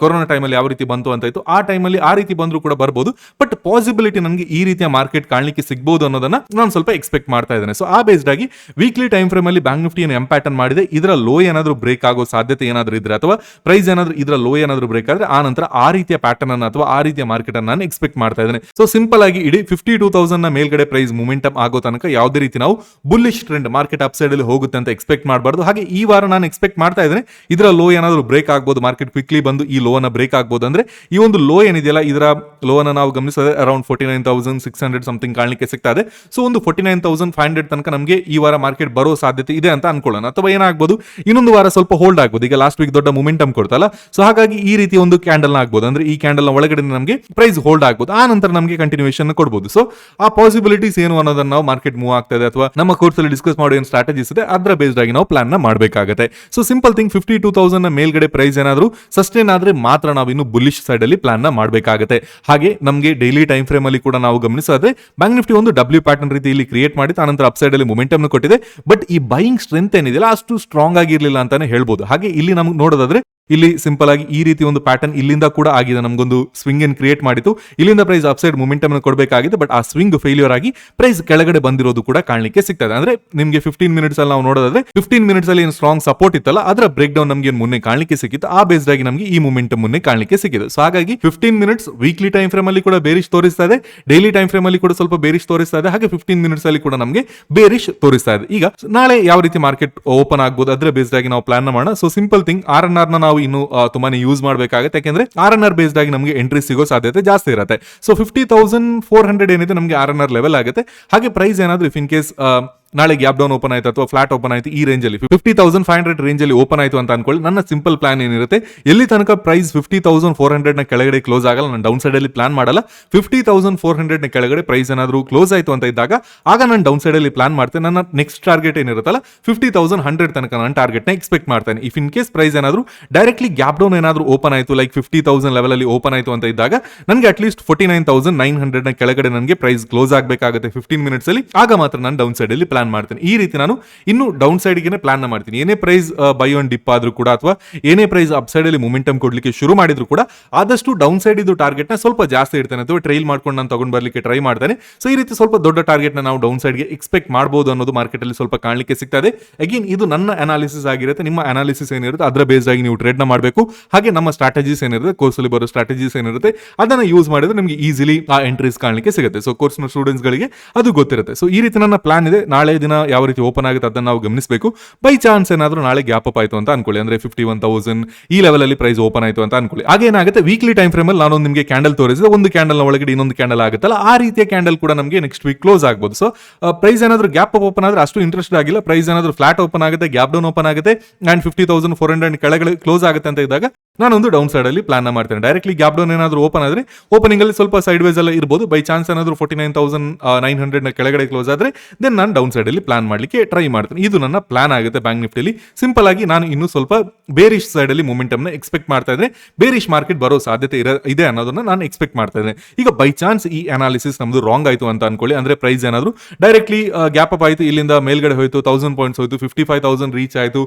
ಕೊರೋನಾ ಟೈಮಲ್ಲಿ ಯಾವ ರೀತಿ ಬಂತು ಅಂತ ಇತ್ತು, ಆ ಟೈಮಲ್ಲಿ ಆ ರೀತಿ ಬಂದರೂ ಕೂಡ ಬರ್ಬೋದು. ಬಟ್ ಪಾಸಿಬಿಲಿಟಿ ನನಗೆ ಈ ರೀತಿಯ ಮಾರ್ಕೆಟ್ ಕಾಣಲಿಕ್ಕೆ ಸಿಗ್ಬೋದು ಅನ್ನೋದನ್ನ ನಾನು ಸ್ವಲ್ಪ ಎಕ್ಸ್ಪೆಕ್ಟ್ ಮಾಡ್ತಾ ಇದ್ದೇನೆ. ಸೊ ಆ ಬೇಸ್ಡ್ ಆಗಿ ವೀಕ್ಲಿ ಟೈಮ್ ಫ್ರೇಮ್ ಅಲ್ಲಿ ಬ್ಯಾಂಕ್ ನಿಫ್ಟಿ ಏನು ಎಂಪ್ಯಾಟರ್ನ್ ಮಾಡಿದೆ, ಇದರ ಲೋ ಏನಾದರೂ ಬ್ರೇಕ್ ಆಗೋ ಸಾಧ್ಯತೆ ಏನಾದರೂ ಇದ್ರೆ, ಅಥವಾ ಪ್ರೈಸ್ ಏನಾದರೂ ಇದರ ಲೋ ಏನಾದರೂ ಬ್ರೇಕ್ ಆದ್ರೆ, ಆ ನಂತರ ಆ ರೀತಿಯ ಪ್ಯಾಟರ್ನ್ ಅನ್ನು ಅಥವಾ ಆ ರೀತಿಯ ಮಾರ್ಕೆಟ್ ಅನ್ನು ನಾನು ಎಕ್ಸ್ಪೆಕ್ಟ್ ಮಾಡ್ತಾ ಇದ್ದೇನೆ. ಸೊ ಸಿಂಪಲ್ ಆಗಿ ಇಡೀ ಫಿಫ್ಟಿ ಟೂ ತೌಸಂಡ್ನ ಮೇಲ್ಗಡೆ ಪ್ರೈಸ್ ಮೂಮೆಂಟಮ್ ಆಗೋ ತನಕ ಯಾವುದೇ ರೀತಿ ನಾವು bullish trend market upside ಅಲ್ಲಿ ಹೋಗುತ್ತೆ ಅಂತ ಎಕ್ಸ್ಪೆಕ್ಟ್ ಮಾಡಬಾರ್ದು. ಹಾಗೆ ಈ ವಾರ ನಾನು ಎಕ್ಸ್ಪೆಕ್ಟ್ ಮಾಡ್ತಾ ಇದ್ದೇನೆ. ಇದರ ಲೋ ಏನಾದರೂ ಬ್ರೇಕ್ ಆಗ್ಬೋದು ಮಾರ್ಕೆಟ್ ಕ್ವಿಕ್ಲಿ ಬಂದು ಈ ಲೋ ಅನ್ನ ಬ್ರೇಕ್ ಆಗ್ಬೋದು ಅಂದ್ರೆ ಈ ಒಂದು ಲೋ ಏನಿದೆಯಲ್ಲ, ಇದರ ಲೋ ಅನ್ನ ನಾವು ಗಮನಿಸಿದ್ರೆ around forty nine thousand six hundred something ಕಾಣಲಿಕ್ಕೆ ಸಿಗ್ತಾ ಇದೆ. ಸೊ ಒಂದು forty nine thousand five hundred ತನಕ ನಮಗೆ ಈ ವಾರ ಮಾರ್ಕೆಟ್ ಬರೋ ಸಾಧ್ಯತೆ ಇದೆ ಅಂತ ಅನ್ಕೊಳ್ಳೋಣ. ಅಥವಾ ಏನಾಗ್ಬೋದು, ಇನ್ನೊಂದು ವಾರ ಸ್ವಲ್ಪ ಹೋಲ್ಡ್ ಆಗ್ಬೋದು. ಈಗ ಲಾಸ್ಟ್ ವೀಕ್ ದೊಡ್ಡ ಮೂಮೆಂಟಮ್ ಕೊಡ್ತಲ್ಲ. ಸೊ ಹಾಗಾಗಿ ಈ ರೀತಿ ಒಂದು ಕ್ಯಾಂಡಲ್ ಆಗ್ಬೋದು. ಅಂದ್ರೆ ಈ ಕ್ಯಾಂಡಲ್ ಒಳಗಡೆ ನಮಗೆ ಪ್ರೈಸ್ ಹೋಲ್ಡ್ ಆಗ್ಬೋದು. ಆ ನಂತರ ನಮಗೆ ಕಂಟಿನ್ಯೂಷನ್ ಕೊಡಬಹುದು ಸೊ ಆ ಪಾಸಿಬಿಲಿಟೀಸ್ ಏನು ಅನ್ನೋದನ್ನ ನಾವು ಮಾರ್ಕೆಟ್ ಮೂವ್ ಆಗ್ತಾ ಇದೆ ಅಥವಾ ನಮ್ಮ ಕೋರ್ಸ್ ಅಲ್ಲಿ ಡಿಸ್ಕಸ್ ಮಾಡೋ ಏನು ಸ್ಟ್ರಾಟಜೀಸ್ ಇದೆ, ಅದರ ಬೇಸ್ಡ್ ಆಗಿ ನಾವು ಪ್ಲಾನ್ನ ಮಾಡಬೇಕಾಗುತ್ತೆ. So simple thing fifty two thousand ಮೇಲ್ಗಡೆ ಪ್ರೈಸ್ ಏನಾದರೂ ಸಸ್ಟೈನ್ ಆದ್ರೆ ಮಾತ್ರ ನಾವು ಇನ್ನು ಬುಲಿಶ್ ಸೈಡ್ ಅಲ್ಲಿ ಪ್ಲಾನ್ನ ಮಾಡಬೇಕಾಗುತ್ತೆ. ಹಾಗೆ ನಮಗೆ ಡೈಲಿ ಟೈಮ್ ಫ್ರೇಮ್ ಅಲ್ಲಿ ಕೂಡ ನಾವು ಗಮನಿಸಿದ್ರೆ ಬ್ಯಾಂಕ್ ನಿಫ್ಟಿ ಒಂದು ಡಬ್ಲ್ಯೂ ಪ್ಯಾಟರ್ನ್ ರೀತಿ ಇಲ್ಲಿ ಕ್ರಿಯೇಟ್ ಮಾಡಿ ಆನಂತರ ಅಪ್ ಸೈಡ್ ಅಲ್ಲಿ ಮೊಮೆಂಟಮ್ ಕೊಟ್ಟಿದೆ. ಬಟ್ ಈ ಬೈಯಿಂಗ್ ಸ್ಟ್ರೆಂತ್ ಏನಿದೆಯಲ್ಲ, ಅಷ್ಟು ಸ್ಟ್ರಾಂಗ್ ಆಗಿರಲಿಲ್ಲ ಅಂತಾನೆ ಹೇಳ್ಬೋದು. ಹಾಗೆ ಇಲ್ಲಿ ನಮ್ಗೆ ನೋಡೋದಾದ್ರೆ ಇಲ್ಲಿ ಸಿಂಪಲ್ ಆಗಿ ಈ ರೀತಿ ಒಂದು ಪ್ಯಾಟರ್ನ್ ಇಲ್ಲಿಂದ ಕೂಡ ಆಗಿದೆ. ನಮಗೊಂದು ಸ್ವಿಂಗ್ ಏನ್ ಕ್ರಿಯೇಟ್ ಮಾಡಿತ್ತು. ಇಲ್ಲಿಂದ ಪ್ರೈಸ್ ಅಪ್ಸೈಡ್ ಅನ್ನು ಕೊಡಬೇಕಾಗಿದೆ ಬಟ್ ಆ ಸ್ವಿಂಗ್ ಫೇಲ್ಯೂರ್ ಆಗಿ ಪ್ರೈಸ್ ಕೆಳಗಡೆ ಬಂದಿರೋದು ಕೂಡ ಕಾಣಲಿಕ್ಕೆ ಸಿಗ್ತದೆ. ಅಂದ್ರೆ ನಿಮಗೆ ಫಿಫ್ಟೀನ್ ಮಿನಿಟ್ಸ್ ಅಲ್ಲಿ ನಾವು ನೋಡೋದಾದ್ರೆ ಫಿಫ್ಟೀನ್ ಮಿನಿಟ್ಸ್ ಅಲ್ಲಿ ಏನು ಸ್ಟ್ರಾಂಗ್ ಸಪೋರ್ಟ್ ಇತ್ತಲ್ಲ, ಅದರ ಬ್ರೇಕ್ ಡೌನ್ ನಮಗೆ ಮುನ್ನೆ ಕಾಣಲಿಕ್ಕೆ ಸಿಕ್ಕಿತ್ತು. ಆ ಬೇಸ್ಡ್ ಆಗಿ ನಮಗೆ ಈ ಮೊಮೆಂಟಮ್ ಮುನ್ನೆ ಕಾಣಲಿಕ್ಕೆ ಸಿಕ್ಕಿದೆ. ಸೊ ಹಾಗಾಗಿ fifteen minutes weekly time frame ಅಲ್ಲಿ ಕೂಡ ಬೇರಿಶ್ ತೋರಿಸ್ತಾ ಇದೆ. ಡೈಲಿ ಟೈಮ್ ಫ್ರೇಮ್ ಅಲ್ಲಿ ಕೂಡ ಸ್ವಲ್ಪ ಬೇರಿಷ್ ತೋರಿಸ್ತಾ ಇದೆ. ಹಾಗೆ ಫಿಫ್ಟೀನ್ ಮಿನಿಟ್ಸ್ ಅಲ್ಲಿ ಕೂಡ ನಮಗೆ ಬೇರಿಷ್ ತೋರಿಸ್ತಾ ಇದೆ. ಈಗ ನಾಳೆ ಯಾವ ರೀತಿ ಮಾರ್ಕೆಟ್ ಓಪನ್ ಆಗ್ಬೋದು, ಅದರ ಬೇಸ್ಡ್ ಆಗಿ ನಾವು ಪ್ಲಾನ್ ಮಾಡೋಣ. So simple thing R N R ನಾವು ಇನ್ನು ತುಂಬಾನೇ ಯೂಸ್ ಮಾಡಬೇಕಾಗುತ್ತೆ. ಯಾಕೆಂದ್ರೆ ಆರ್ ಎನ್ ಆರ್ ಬೇಸ್ಡ್ ಆಗಿ ನಮಗೆ ಎಂಟ್ರಿ ಸಿಗೋ ಸಾಧ್ಯತೆ ಜಾಸ್ತಿ ಇರುತ್ತೆ. So fifty thousand four hundred ಏನಿದೆ ನಮಗೆ ಆರ್ ಎನ್ ಆರ್ ಲೆವೆಲ್ ಆಗುತ್ತೆ. ಹಾಗೆ ಪ್ರೈಸ್ ಏನಾದ್ರೂ ಇಫ್ ಇನ್ ಕೇಸ್ ನಾಳೆ ಗ್ಯಾಪ್ ಡೌನ್ ಓಪನ್ ಆಯ್ತು ಅಥವಾ ಫ್ಲಾಟ್ ಓಪನ್ ಆಯ್ತು ಈ ರೇಂಜಲ್ಲಿ ಫಿಫ್ಟಿ ತೌಸಂಡ್ ಫೈವ್ ಹಂಡ್ರೆಡ್ ರೇಂಜಲ್ಲಿ ಓಪನ್ ಆಯ್ತು ಅಂತ ಅನ್ಕೊಳ್ಳಿ. ನನ್ನ ಸಿಂಪಲ್ ಪ್ಲಾನ್ ಏನಿರುತ್ತೆ? ಎಲ್ಲಿ ತನಕ ಪ್ರೈಸ್ ಫಿಫ್ಟಿ ತೌಸಂಡ್ ಫೋರ್ ಹಂಡ್ರೆಡ್ನ ಕೆಳಗಡೆ ಕ್ಲೋಸ್ ಆಗಲ್ಲ, ನಾನು ಡೌನ್ ಸೈಡಲ್ಲಿ ಪ್ಲಾನ್ ಮಾಡಲ್ಲ. ಫಿಫ್ಟಿ ತೌಸಂಡ್ ಫೋರ್ ಹಂಡ್ರೆಡ್ನ ಕೆಳಗಡೆ ಪ್ರೈಸ್ ಏನಾದರೂ ಕ್ಲೋಸ್ ಆಯ್ತು ಅಂತ ಇದ್ದಾಗ, ಆಗ ನಾನು ಡೌನ್ ಸೈಡಲ್ಲಿ ಪ್ಲಾನ್ ಮಾಡ್ತೇನೆ. ನನ್ನ ನೆಕ್ಸ್ಟ್ ಟಾರ್ಗೆಟ್ ಏನಿರುತ್ತಲ್ಲ ಫಿಫ್ಟಿ ತೌಸಂಡ್ ಹಂಡ್ರೆಡ್ ತನಕ ನಾನು ಟಾರ್ಗೆಟ್ನ ಎಕ್ಸ್ಪೆಕ್ಟ್ ಮಾಡ್ತೇನೆ. ಇಫ್ ಇನ್ ಕೇಸ್ ಪ್ರೈಸ್ ಏನಾದರೂ ಡೈರೆಕ್ಟ್ಲಿ ಗ್ಯಾಪ್ ಡೌನ್ ಏನಾದರೂ ಓಪನ್ ಆಯ್ತು ಲೈಕ್ ಫಿಫ್ಟಿ ತೌಸಂಡ್ ಲೆವೆಲಲ್ಲಿ ಓಪನ್ ಆಯಿತು ಅಂತ ಇದ್ದಾಗ, ನನಗೆ at least forty nine thousand nine hundred ಕೆಳಗಡೆ ನನಗೆ ಪ್ರೈಸ್ ಕ್ಲೋಸ್ ಆಗಬೇಕಾಗುತ್ತೆ ಫಿಫ್ಟೀನ್ ಮಿನಿಟ್ಸಲ್ಲಿ ಆಗ ಮಾತ್ರ ನಾನು ಡೌನ್ ಸೈಡಲ್ಲಿ ಅಲ್ಲಿ ಪ್ಲಾನ್ ಮಾಡ್ತೀನಿ. ಈ ರೀತಿ ನಾನು ಇನ್ನು ಡೌನ್ ಸೈಡ್ಗೆ ಪ್ಲಾನ್ ಮಾಡ್ತೀನಿ. ಏನೇ ಪ್ರೈಸ್ ಬೈ ಒನ್ ಡಿಪ್ ಆದ್ರೂ ಕೂಡ ಅಥವಾ ಏನೇ ಪ್ರೈಸ್ ಅಪ್ ಸೈಡ್ ಅಲ್ಲಿ ಕೊಡಲಿಕ್ಕೆ ಶುರು ಮಾಡಿದ್ರು ಕೂಡ ಆದಷ್ಟು ಡೌನ್ ಸೈಡ್ ಇದು ಟಾರ್ಗೆಟ್ನ ಸ್ವಲ್ಪ ಜಾಸ್ತಿ ಇಡ್ತೇನೆ ಅಥವಾ ಟ್ರೈಲ್ ಮಾಡ್ಕೊಂಡು ನಾನು ತಗೊಂಡ್ ಬರಲಿಕ್ಕೆ ಟ್ರೈ ಮಾಡ್ತೇನೆ. ಸೊ ಈ ರೀತಿ ಸ್ವಲ್ಪ ದೊಡ್ಡ ಟಾರ್ಗೆಟ್ನ ನಾವು ಡೌನ್ ಸೈಡ್ಗೆ ಎಕ್ಸ್ಪೆಕ್ಟ್ ಮಾಡಬಹುದು ಅನ್ನೋದು ಮಾರ್ಕೆಟ್ ಅಲ್ಲಿ ಸ್ವಲ್ಪ ಕಾಣಲಿಕ್ಕೆ ಸಿಗ್ತದೆ. ಅಗೇನ್ ಇದು ನನ್ನ ಅನಾಲಿಸಿಸ್ ಆಗಿರುತ್ತೆ. ನಿಮ್ಮ ಅನಾಲಿಸಿಸ್ ಏನಿರುತ್ತೆ, ಅದರ ಬೇಸ್ ಆಗಿ ನೀವು ಟ್ರೇಡ್ನ ಮಾಡಬೇಕು. ಹಾಗೆ ನಮ್ಮ ಸ್ಟ್ರಾಟಜೀಸ್ ಏನಿರುತ್ತೆ ಕೋರ್ಸ್ ಅಲ್ಲಿ ಬರೋ ಸ್ಟ್ರಾಟಜೀಸ್ ಏನಿರುತ್ತೆ, ಅದನ್ನ ಯೂಸ್ ಮಾಡಿದ್ರೆ ನಿಮಗೆ ಈಸಿಲಿ ಆ ಎಂಟ್ರೀಸ್ ಕಾಣಲಿಕ್ಕೆ ಸಿಗುತ್ತೆ. ಸೊ ಕೋರ್ಸ್ನ ಸ್ಟೂಡೆಂಟ್ಸ್ ಗಳಿಗೆ ಅದು ಗೊತ್ತಿರುತ್ತೆ. ಸೊ ಈ ರೀತಿ ನನ್ನ ಪ್ಲಾನ್ ಇದೆ. ನಾಳೆ ದಿನ ಯಾವ ರೀತಿ ಓಪನ್ ಆಗುತ್ತೆ ಅದನ್ನ ನಾವು ಗಮನಿಸಬೇಕು. ಬೈ ಚಾನ್ಸ್ ಏನಾದರೂ ನಾಳೆ ಗ್ಯಾಪ್ ಅಪ್ ಆಯ್ತು ಅಂತ ಅನ್ಕೊಳ್ಳಿ. ಅಂದ್ರೆ ಫಿಫ್ಟಿ ಒನ್ ತೌಸಂಡ್ ಈ ಲೆವೆಲಲ್ಲಿ ಪ್ರೈಸ್ ಓಪನ್ ಆಯ್ತು ಅಂತ ಅನ್ಕೊಳ್ಳಿ. ಹಾಗೇನಾಗುತ್ತೆ ವೀಕ್ಲಿ ಟೈಮ್ ಫ್ರೇಮ್ ಅಲ್ಲಿ ನಾನು ನಿಮಗೆ ಕ್ಯಾಂಡಲ್ ತೋರಿಸಿದೆ ಒಂದು ಕ್ಯಾಂಡಲ್ನ ಒಳಗಡೆ ಇನ್ನೊಂದು ಕ್ಯಾಂಡಲ್ ಆಗುತ್ತಲ್ಲ, ಆ ರೀತಿಯ ಕ್ಯಾಂಡಲ್ ಕೂಡ ನಮಗೆ ನೆಕ್ಸ್ಟ್ ವೀಕ್ ಕ್ಲೋಸ್ ಆಗ್ಬೋದು. ಸೊ ಪ್ರೈಸ್ ಏನಾದರೂ ಗ್ಯಾಪ್ ಅಪ್ ಓಪನ್ ಆದ್ರೆ ಅಷ್ಟು ಇಂಟ್ರೆಸ್ಟ್ ಆಗಿಲ್ಲ. ಪ್ರೈಸ್ ಏನಾದರೂ ಫ್ಲಾಟ್ ಓಪನ್ ಆಗುತ್ತೆ ಗ್ಯಾಪ್ ಡೌನ್ ಓಪನ್ ಆಗುತ್ತೆ and fifty thousand four hundred ಕೆಳಗಡೆ ಕ್ಲೋಸ್ ಆಗುತ್ತೆ ಅಂತ ಇದ್ದಾಗ ನಾನೊಂದು ಡೌನ್ ಸೈಡ್ ಅಲ್ಲಿ ಪ್ಲಾನ್ ಮಾಡ್ತೇನೆ. ಡೈರೆಕ್ಟ್ಲಿ ಗ್ಯಾಪ್ ಡೌನ್ ಏನಾದರೂ ಓಪನ್ ಆದ್ರೆ ಓಪನಿಂಗ್ ಅಲ್ಲಿ ಸ್ವಲ್ಪ ಸೈಡ್ ವೈಸ್ ಎಲ್ಲ ಇರ್ಬೋದು. ಬೈ ಚಾನ್ಸ್ ಏನಾದರೂ forty nine thousand nine hundred ಕೆಳಗಡೆ ಕ್ಲೋಸ್ ಆದರೆ ದೆನ್ ನಾನು ಡೌನ್ ಅಲ್ಲಿ ಪ್ಲಾನ್ ಮಾಡಲಿಕ್ಕೆ ಟ್ರೈ ಮಾಡ್ತೀನಿ. ಇದು ನನ್ನ ಪ್ಲಾನ್ ಆಗುತ್ತೆ ಬ್ಯಾಂಕ್ ನಿಫ್ಟಿಲಿ ಸಿಂಪಲ್ ಆಗಿ ನಾನು ಇನ್ನು ಸ್ವಲ್ಪ ಬೇರಿಶ್ ಸೈಡ್ ಅಲ್ಲಿ ಮೂಮೆಂಟಮ್ನ ಎಕ್ಸ್ಪೆಕ್ಟ್ ಮಾಡ್ತಾ ಇದ್ರೆ ಬೇರಿಶ್ ಮಾರ್ಕೆಟ್ ಬರೋ ಸಾಧ್ಯತೆ ಇರ, ಇದೆ ಅನ್ನೋದನ್ನ ನಾನು ಎಕ್ಸ್ಪೆಕ್ಟ್ ಮಾಡ್ತಾ ಇದ್ದೇನೆ. ಈಗ ಬೈ ಚಾನ್ಸ್ ಈ ಅನಾಲಿಸಿಸ್ ನಮ್ದು ರಾಂಗ್ ಆಯ್ತು ಅಂತ ಅನ್ಕೊಳ್ಳಿ. ಅಂದ್ರೆ ಪ್ರೈಸ್ ಏನಾದ್ರು ಡೈರೆಕ್ಟ್ಲಿ ಗ್ಯಾಪ್ ಅಪ್ ಆಯ್ತು, ಇಲ್ಲಿಂದ ಮೇಲ್ಗಡೆ ಹೋಯ್ತು ತೌಸಂಡ್ ಪಾಯಿಂಟ್ಸ್ ಹೋಯ್ತು ಫಿಫ್ಟಿ ಫೈವ್ ತೌಸಂಡ್ ರೀಚ್ ಆಯ್ತು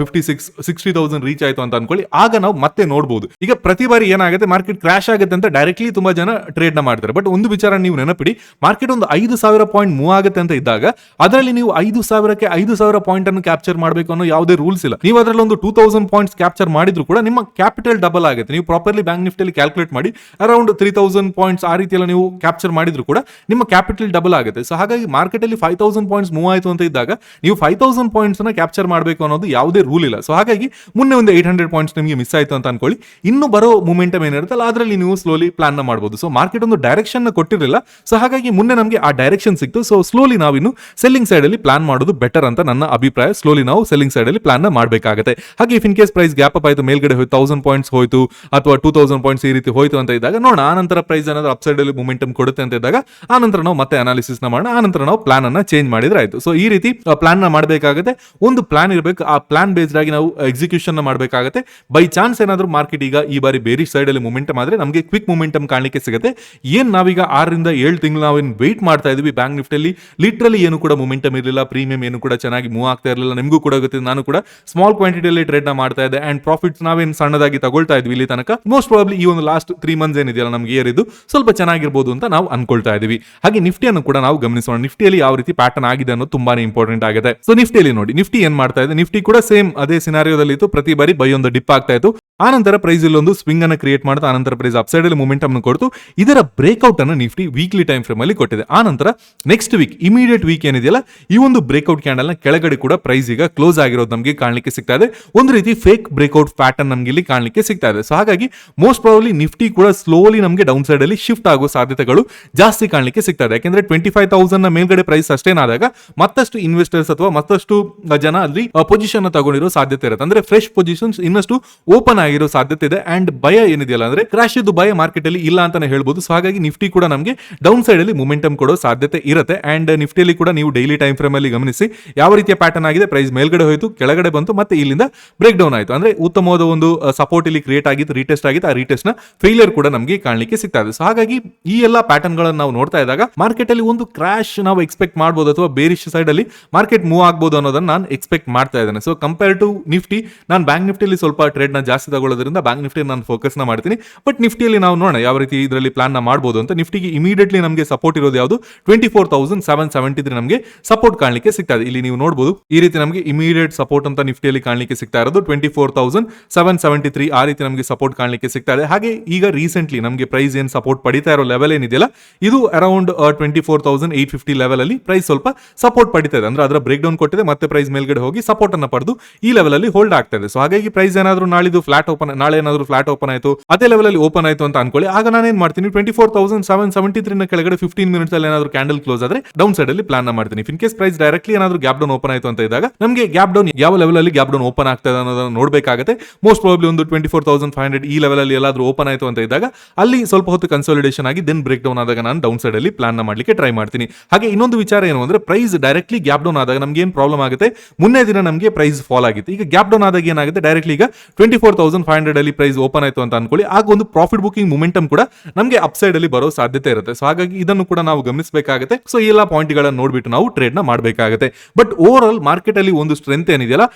fifty six sixty thousand reach ಆಯ್ತು ಅಂತ ಅನ್ಕೊಳ್ಳಿ. ಆಗ ನಾವು ಮತ್ತೆ ನೋಡಬಹುದು ಈಗ ಪ್ರತಿ ಬಾರಿ ಏನಾಗುತ್ತೆ ಮಾರ್ಕೆಟ್ ಕ್ರಾಶ್ ಆಗುತ್ತೆ ಅಂತ ಡೈರೆಕ್ಟ್ಲಿ ತುಂಬಾ ಜನ ಟ್ರೇಡ್ನ ಮಾಡ್ತಾರೆ. ಬಟ್ ಒಂದು ವಿಚಾರ ನೀವು ನೆನಪಿಡಿ ಮಾರ್ಕೆಟ್ ಒಂದು ಐದು ಸಾವಿರ ಪಾಯಿಂಟ್ ಮೂವ್ ಆಗುತ್ತೆ ಅಂತ ಇದ್ದಾಗ ಅದರಲ್ಲಿ ನೀವು ಐದು ಸಾವಿರಕ್ಕೆ ಐದು ಸಾವಿರ ಪಾಯಿಂಟ್ ಅನ್ನು ಕ್ಯಾಪ್ಚರ್ ಮಾಡಬೇಕು ಅನ್ನೋ ಯಾವುದೇ ರೂಲ್ಸ್ ಇಲ್ಲ. ನೀವು ಅದರಲ್ಲಿ ಒಂದು ಟೂ ತೌಸಂಡ್ ಪಾಯಿಂಟ್ಸ್ ಕ್ಯಾಪ್ಚರ್ ಮಾಡಿದ್ರು ಕೂಡ ನಿಮ್ಮ ಕ್ಯಾಪಿಟಲ್ ಡಬಲ್ ಆಗುತ್ತೆ. ನೀವು ಪ್ರಾಪರ್ಲಿ ಬ್ಯಾಂಕ್ ನಿಫ್ಟಿಯಲ್ಲಿ ಕ್ಯಾಲ್ಕುಲೇಟ್ ಮಾಡಿ ಅರೌಂಡ್ ತ್ರೀ ತೌಸಂಡ್ ಪಾಯಿಂಟ್ಸ್ ಆ ರೀತಿಯಲ್ಲಿ ನೀವು ಕ್ಯಾಪ್ಚರ್ ಮಾಡಿದ್ರು ಕೂಡ ನಿಮ್ಮ ಕ್ಯಾಪಿಟಲ್ ಡಬಲ್ ಆಗುತ್ತೆ. ಸೊ ಹಾಗಾಗಿ ಮಾರ್ಕೆಟ್ ಅಲ್ಲಿ ಫೈವ್ ತೌಸಂಡ್ ಪಾಯಿಂಟ್ಸ್ ಮೂವ್ ಆಯಿತು ಅಂತ ಇದ್ದಾಗ ನೀವು ಫೈವ್ ತೌಸಂಡ್ ಪಾಯಿಂಟ್ಸ್ನ ಕ್ಯಾಪ್ಚರ್ ಮಾಡಬೇಕು ಅನ್ನೋದು ಯಾವುದೇ ರೂಲ್ ಇಲ್ಲ. ಸೊ ಹಾಗಾಗಿ ಮುನ್ನೆ ಒಂದು ಏಟ್ ಹಂಡ್ರೆಡ್ ಪಾಯಿಂಟ್ಸ್ ನಿಮಗೆ ಮಿಸ್ ಆಯಿತು ಅಂತ ಅನ್ಕೊಳ್ಳಿ. ಇನ್ನು ಬರೋ ಮೂಮೆಂಟಮ್ ಏನಿರುತ್ತಲ್ಲ, ಅದರಲ್ಲಿ ನೀವು ಸ್ಲೋಲಿ ಪ್ಲಾನ್ ಮಾಡಬಹುದು ಸೊ ಮಾರ್ಕೆಟ್ ಒಂದು ಡೈರೆಕ್ಷನ್ ಕೊಟ್ಟಿರಲಿಲ್ಲ. ಸೊ ಹಾಗಾಗಿ ಮುನ್ನೆ ನಮಗೆ ಆ ಡೈರೆಕ್ಷನ್ ಸಿಕ್ತು. ಸೊ ಸ್ಲೋಲಿ ನಾವಿನ್ನು ಸೆಲ್ಲಿಂಗ್ ಸೈಡ್ ಅಲ್ಲಿ ಪ್ಲಾನ್ ಮಾಡೋದು ಬೆಟರ್ ಅಂತ ನನ್ನ ಅಭಿಪ್ರಾಯ. ಸ್ಲೋಲಿ ನಾವು ಸೆಲ್ಲಿಂಗ್ ಸೈಡ್ ಅಲ್ಲಿ ಪ್ಲಾನ್ ಮಾಡಬೇಕಾಗುತ್ತೆ. ಹಾಗೆ if in case price gap up ಆಯಿತು, ಮೇಲ್ಗಡೆ ಹೋಯ್ತು ತೌಸಂಡ್ ಪಾಯಿಂಟ್ಸ್ ಹೋಯ್ತು, ಅಥವಾ ಟೂ ತೌಸಂಡ್ ಪಾಯಿಂಟ್ಸ್ ಈ ರೀತಿ ಹೋಯ್ತು ಅಂತ ಇದ್ದಾಗ, ನೋಡೋಣ, ಆ ನಂತರ ಪ್ರೈಸ್ ಏನಾದ್ರು ಅಪ್ ಸೈಡ್ ಅಲ್ಲಿ ಮೂಮೆಂಟಮ್ ಕೊಡುತ್ತೆ ಅಂತ ಇದ್ದಾಗ, ಆ ನಾವು ಮತ್ತೆ ಅನಾಲಿಸಿಸ್ನ ಮಾಡೋಣ, ಆ ನಂತರ ನಾವು ಪ್ಲಾನ್ ಅನ್ನ ಚೇಂಜ್ ಮಾಡಿದ್ರೆ ಆಯ್ತು. ಸೊ ಈ ರೀತಿ ಪ್ಲಾನ್ ಮಾಡಬೇಕಾಗುತ್ತೆ. ಒಂದು ಪ್ಲಾನ್ ಇರಬೇಕು, ಆ ಪ್ಲಾನ್ ಬೇಸ್ಡ್ ಆಗಿ ನಾವು ಎಕ್ಸಿಕ್ಯೂಷನ್ ಮಾಡಬೇಕಾಗುತ್ತೆ. ಬೈ ಚಾನ್ಸ್ ಏನಾದರೂ ಮಾರ್ಕೆಟ್ ಈಗ ಈ ಬಾರಿ ಬೇರೆ ಸೈಡ್ ಅಲ್ಲಿ ಮೂಮೆಂಟಮ್ ಆದ್ರೆ ನಮಗೆ ಕ್ವಿಕ್ ಮೊಮೆಂಟಮ್ ಕಾಣಲಿಕ್ಕೆ ಸಿಗುತ್ತೆ. ಏನ್ ನಾವೀಗ ಆರರಿಂದ ಏಳು ತಿಂಗಳು ನಾವೇನು ವೆಯ್ಟ್ ಮಾಡ್ತಾ ಇದೀವಿ ಬ್ಯಾಂಕ್ ನಿಫ್ಟಿಯಲ್ಲಿ ಲಿಟ್ರಲಿ ಏನು ಕೂಡ ಮೂಮೆಂಟಮ್ ಇರಲಿಲ್ಲ ಪ್ರೀಮಿಯಂ ಏನು ಕೂಡ ಚೆನ್ನಾಗಿ ಮೂವ್ ಆಗ್ತಾ ಇರಲಿಲ್ಲ, ನಿಮಗೂ ಕೂಡ ಗೊತ್ತಿದೆ, ನಾನು ಕೂಡ ಸ್ಮಾಲ್ ಕ್ವಾಂಟಿಟಿಯಲ್ಲಿ ಟ್ರೇಡ್ ಮಾಡ್ತಾ ಇದ್ದೆ ಅಂಡ್ ಪ್ರಾಫಿಟ್ಸ್ ನಾವೇನು ಸಣ್ಣದಾಗಿ ತಗೊಳ್ತಾ ಇದ್ವಿ ಇಲ್ಲಿ ತನಕ? ಮೋಸ್ಟ್ ಪ್ರಾಬ್ಲಿ ಈ ಒಂದು ಲಾಸ್ಟ್ ತ್ರೀ ಮಂತ್ಸ್ ಏನಿದೆಯಲ್ಲ, ನಮ್ಗೆ ಇಯರ್ ಇದು, ಸ್ವಲ್ಪ ಚೆನ್ನಾಗಿರ್ಬೋದು ಅಂತ ನಾವು ಅನ್ಕೊಳ್ತಾ ಇದೀವಿ ಹಾಗೆ ನಿಫ್ಟಿಯನ್ನು ಕೂಡ ನಾವು ಗಮನಿಸೋಣ. ನಿಫ್ಟಿಯಲ್ಲಿ ಯಾವ ರೀತಿ ಪ್ಯಾಟರ್ನ್ ಆಗಿದೆ ಅನ್ನೋದು ತುಂಬಾನೇ ಇಂಪಾರ್ಟೆಂಟ್ ಆಗಿದೆ. ಸೊ ನಿಫ್ಟಿಯಲ್ಲಿ ನೋಡಿ, ನಿಫ್ಟಿ ಏನ್ ಮಾಡ್ತಾ ಇದೆ? ನಿಫ್ಟಿ ಕೂಡ ಸೇಮ್ ಅದೇ ಸಿನಾರಿಯೋದಲ್ಲಿ ಇತ್ತು ಪ್ರತಿ ಬಾರಿ ಬೈ ಒಂದು ಡಿಪ್ ಆಗ್ತಾ ಇತ್ತು. ಆನಂತರ ಪ್ರೈಸ್ ಇಲ್ಲಿ ಒಂದು ಸ್ವಿಂಗ್ ಅನ್ನು ಕ್ರಿಯೇಟ್ ಮಾಡ್ತಾ, ಆನಂತರ ಪ್ರೈಸ್ ಅಪ್ಸೈಡ್ ಅಲ್ಲಿ ಮೂಮೆಂಟಮ್ ಕೊಡ್ತು. ಇದರ ಬ್ರೇಕ್ಔಟ್ ಅನ್ನು ನಿಫ್ಟಿ ವೀಕ್ಲಿ ಟೈಮ್ ಫ್ರೇಮ್ ಅಲ್ಲಿ ಕೊಟ್ಟಿದೆ. ಆನಂತರ ನೆಕ್ಸ್ಟ್ ವೀಕ್ ಇಮಿಡಿಯೇಟ್ ವೀಕ್ ಏನಿದೆಯಲ್ಲ ಈ ಒಂದು ಬ್ರೇಕ್ಔಟ್ ಕ್ಯಾಂಡಲ್ನ ಕೆಳಗಡೆ ಕೂಡ ಪ್ರೈಸ್ ಈಗ ಕ್ಲೋಸ್ ಆಗಿರೋದು ನಮಗೆ ಕಾಣಲಿಕ್ಕೆ ಸಿಗ್ತಾ ಇದೆ. ಒಂದು ರೀತಿ ಫೇಕ್ ಬ್ರೇಕ್ಔಟ್ ಪ್ಯಾಟರ್ನ್ ನಮಗೆ ಇಲ್ಲಿ ಕಾಣಲಿಕ್ಕೆ ಸಿಗ್ತಾ ಇದೆ. ಸೊ ಹಾಗಾಗಿ ಮೋಸ್ಟ್ ಪ್ರಾಬಲಿ ನಿಫ್ಟಿ ಕೂಡ ಸ್ಲೋಲಿ ನಮಗೆ ಡೌನ್ ಸೈಡ್ ಅಲ್ಲಿ ಶಿಫ್ಟ್ ಆಗೋ ಸಾಧ್ಯತೆಗಳು ಜಾಸ್ತಿ ಕಾಣಲಿಕ್ಕೆ ಸಿಗ್ತಾ ಇದೆ. ಯಾಕೆಂದ್ರೆ ಟ್ವೆಂಟಿ ಫೈವ್ ತೌಸಂಡ್ ಮೇಲ್ಗಡೆ ಪ್ರೈಸ್ ಅಷ್ಟೇ ಆದಾಗ ಮತ್ತಷ್ಟು ಇನ್ವೆಸ್ಟರ್ಸ್ ಅಥವಾ ಮತ್ತಷ್ಟು ಜನ ಅಲ್ಲಿ ಪೊಸಿಷನ್ ತಗೊಂಡಿರೋ ಸಾಧ್ಯತೆ ಇರುತ್ತೆ. ಅಂದ್ರೆ ಫ್ರೆಶ್ ಪೊಸಿಷನ್ಸ್ ಇನ್ನಷ್ಟು ಓಪನ್ ಆಗಿರೋ ಸಾಧ್ಯತೆ ಇದೆ. ಅಂಡ್ ಭಯ ಏನಿದೆಯಲ್ಲ ಅಂದ್ರೆ ಕ್ರಾಶ್ ಇದ್ದು ಭಯ ಮಾರ್ಕೆಟ್ ಅಲ್ಲಿ ಇಲ್ಲ ಅಂತಾನೆ ಹೇಳ್ಬೋದು. ಸೊ ಹಾಗಾಗಿ ನಿಫ್ಟಿ ಕೂಡ ನಮಗೆ ಡೌನ್ ಸೈಡ್ ಅಲ್ಲಿ ಮೂಮೆಂಟಮ್ ಕೊಡೋ ಸಾಧ್ಯತೆ ಇರುತ್ತೆ. ಅಂಡ್ ನಿಫ್ಟಿಯಲ್ಲಿ ಕೂಡ ನೀವು ಡೈಲಿ ಟೈಮ್ ಫ್ರೇಮ್ ಅಲ್ಲಿ ಗಮನಿಸಿ ಯಾವ ರೀತಿಯ ಪ್ಯಾಟರ್ನ್ ಆಗಿದೆ ಪ್ರೈಸ್ ಮೇಲ್ಗಡೆ ಹೋಯಿತು, ಕೆಳಗಡೆ ಬಂತು, ಮತ್ತೆ ಇಲ್ಲಿಂದ ಬ್ರೇಕ್ ಡೌನ್ ಆಯಿತು. ಅಂದ್ರೆ ಉತ್ತಮವಾದ ಒಂದು ಸಪೋರ್ಟ್ ಇಲ್ಲಿ ಕ್ರಿಯೇಟ್ ಆಗಿತ್ತು ರೀಟೆಸ್ಟ್ ಆಗಿತ್ತು, ಆ ರೀಟೆಸ್ಟ್ನ ಫೇಲಿಯರ್ ಕೂಡ ನಮಗೆ ಕಾಣಲಿಕ್ಕೆ ಸಿಗ್ತಾ ಇದೆ. ಸೊ ಹಾಗಾಗಿ ಈ ಎಲ್ಲ ಪ್ಯಾಟರ್ನ್ಗಳನ್ನು ನಾವು ನೋಡ್ತಾ ಇದ್ದಾಗ ಮಾರ್ಕೆಟ್ ಅಲ್ಲಿ ಒಂದು ಕ್ರಾಶ್ ನಾವು ಎಕ್ಸ್ಪೆಕ್ಟ್ ಮಾಡಬಹುದು ಅಥವಾ ಬೇರಿಶ್ ಸೈಡ್ ಅಲ್ಲಿ ಮಾರ್ಕೆಟ್ ಮೂವ್ ಆಗ್ಬೋದು ಅನ್ನೋದನ್ನ ನಾನು ಎಕ್ಸ್ಪೆಕ್ಟ್ ಮಾಡ್ತಾ ಇದ್ದೇನೆ. ಸೊ ಕಂಪೇರ್ ಟು ನಿಫ್ಟಿ ನಾನು ಬ್ಯಾಂಕ್ ನಿಫ್ಟಿಯಲ್ಲಿ ಸ್ವಲ್ಪ ಟ್ರೇಡ್ನ ಜಾಸ್ತಿ ತಗೊಳ್ಳೋದ್ರಿಂದ ಬ್ಯಾಂಕ್ ನಿಫ್ಟಿ ನಾನು ಫೋಕಸ್ನ ಮಾಡ್ತೀನಿ. ಬಟ್ ನಿಫ್ಟಿಯಲ್ಲಿ ನಾವು ನೋಡೋಣ ಯಾವ ರೀತಿ ಇದರಲ್ಲಿ ಪ್ಲಾನ್ನ ಮಾಡಬಹುದು ಅಂತ. ನಿಫ್ಟಿಗೆ ಇಮಿಡಿಯೇಟ್ಲಿ ನಮಗೆ ಸಪೋರ್ಟ್ ಇರೋದು ಯಾವುದು? Twenty four thousand seven seventy ನಮಗೆ ಸಪೋರ್ಟ್ ಕಾಣಲಿಕ್ಕೆ ಸಿಗ್ತಾ ಇದೆ. ಇಲ್ಲಿ ನೀವು ನೋಡಬಹುದು ಈ ರೀತಿ ನಮಗೆ ಇಮಿಡಿಯೇಟ್ ಸಪೋರ್ಟ್ ಅಂತ ನಿಫ್ಟಿಯಲ್ಲಿ ಕಾಣಲಿಕ್ಕೆ ಸಿಗ್ತಾ ಇರೋದು twenty four thousand seven seventy three ಆ ರೀತಿ ನಮಗೆ ಸಪೋರ್ಟ್ ಕಾಣಲಿಕ್ಕೆ ಸಿಗ್ತಾ ಇದೆ. ಹಾಗೆ ಈಗ ರೀಸೆಂಟ್ಲಿ ನಮಗೆ ಪ್ರೈಸ್ ಏನು ಸಪೋರ್ಟ್ ಪಡಿತಾ ಇರೋ ಲೆವೆಲ್ ಏನಿದೆಯಲ್ಲ, ಇದು around twenty four thousand eight fifty level ಅಲ್ಲಿ ಪ್ರೈಸ್ ಸ್ವಲ್ಪ ಸಪೋರ್ಟ್ ಪಡಿತಾ ಇದೆ. ಅಂದ್ರೆ ಅದರ ಬ್ರೇಕ್ ಡೌನ್ ಕೊಟ್ಟಿದೆ, ಮತ್ತೆ ಪ್ರೈಸ್ ಮೇಲ್ಗಡೆ ಹೋಗಿ ಸಪೋರ್ಟ್ ಅನ್ನ ಪಡೆದು ಈ ಲೆವೆಲ್ ಅಲ್ಲಿ ಹೋಲ್ಡ್ ಆಗ್ತಾ ಇದೆ. ಸೊ ಹಾಗಾಗಿ ಪ್ರೈಸ್ ಏನಾದ್ರು ನಾಳಿದು ಫ್ಲಾಟ್ ಓಪನ್ ನಾಳೆ ಏನಾದ್ರು ಫ್ಲಾಟ್ ಓಪನ್ ಆಯಿತು, ಅದೇ ಲೆವೆಲ್ ಅಲ್ಲಿ ಓಪನ್ ಆಯಿತು ಅಂತ ಅನ್ಕೊಳ್ಳಿ. ಆಗ ನಾನು ಏನ್ ಮಾಡ್ತೀನಿ twenty four thousand seven seventy three ಕೆಳಗಡೆ ಫಿಫ್ಟೀನ್ ಮಿನಿಟ್ಸ್ ಅಲ್ಲಿ ಏನಾದರೂ ಕ್ಯಾಂಡಲ್ ಕ್ಲೋಸ್ ಆದ್ರೆ ಡೌನ್ ಸೈಡ್ ಅಲ್ಲಿ ಪ್ಲಾನ್ ಮಾಡ್ತೀನಿ. ಇನ್ ಕೇಸ್ ಪ್ರೈಸ್ ಡೈರೆಕ್ಟ್ಲಿ ಏನಾದ್ರು ಗ್ಯಾಪ್ ಡೌನ್ ಓಪನ್ ಆಯ್ತು ಅಂತ ಇದ್ದಾಗ, ನಮಗೆ ಗ್ಯಾಪ್ ಡೌನ್ ಯಾವ ಲೆವೆಲ್ ಅಲ್ಲಿ ಗ್ಯಾಪ್ ಡೌನ್ ಓಪನ್ ಆಗ್ತಾ ಇದೆ ಅನ್ನೋದನ್ನ ನೋಡಬೇಕಾಗುತ್ತೆ. ಮೋಸ್ಟ್ ಪ್ರಾಬ್ಲಿ ಒಂದು twenty four thousand five hundred ಈ ಲೆವೆಲ್ ಅಲ್ಲಿ ಎಲ್ಲಾದ್ರೂ ಓಪನ್ ಆಯ್ತು ಅಂತ ಇದ್ದಾಗ, ಅಲ್ಲಿ ಸ್ವಲ್ಪ ಹೊತ್ತು ಕನ್ಸಾಲಿಡೇಷನ್ ಆಗಿ ದೆನ್ ಬ್ರೇಕ್ ಡೌನ್ ಆದಾಗ ನಾನು ಡೌನ್ ಸೈಡ್ ಅಲ್ಲಿ ಪ್ಲಾನ್ ಮಾಡಲಿಕ್ಕೆ ಟ್ರೈ ಮಾಡ್ತೀನಿ. ಹಾಗೆ ಇನ್ನೊಂದು ವಿಚಾರ ಏನು ಅಂದ್ರೆ ಪ್ರೈಸ್ ಡೈರೆಕ್ಟ್ಲಿ ಗ್ಯಾಪ್ ಡೌನ್ ಆದಾಗ ನಮಗೆ ಏನು ಪ್ರಾಬ್ಲಮ್ ಆಗುತ್ತೆ? ಮುನ್ನೆ ದಿನ ನಮಗೆ ಪ್ರೈಸ್ ಫಾಲ್ ಆಗಿತ್ತು. ಈಗ ಗ್ಯಾಪ್ ಡೌನ್ ಆದಾಗ ಏನಾಗುತ್ತೆ? ಡೈರೆಕ್ಟ್ಲಿ ಈಗ twenty four thousand five hundred ಅಲ್ಲಿ ಪ್ರೈಸ್ ಓಪನ್ ಆಯ್ತು ಅಂತ ಅನ್ಕೊಳ್ಳಿ. ಆಗ ಒಂದು ಪ್ರಾಫಿಟ್ ಬುಕಿಂಗ್ ಮೊಮೆಂಟಮ್ ಕೂಡ ನಮಗೆ ಅಪ್ ಸೈಡ್ ಅಲ್ಲಿ ಬರೋ ಸಾಧ್ಯತೆ ಇರುತ್ತೆ. ಸೊ ಹಾಗಾಗಿ ಇದನ್ನು ಕೂಡ ನಾವು ಗಮನಿಸಬೇಕಾಗುತ್ತೆ. ಸೊ ಎಲ್ಲ ಪಾಯಿಂಟ್ಗಳನ್ನು ನೋಡ್ಬಿಟ್ಟು ನಾವು ಟ್ರೇಡ್ನ ಮಾಡಬೇಕಾಗುತ್ತೆ. ಬಟ್ ಓವರ್ ಆಲ್ ಮಾರ್ಕೆಟ್ ಅಲ್ಲಿ ಒಂದು ಸ್ಟ್ರೆಂತ್ ಏನಿದೆಯಲ್ಲ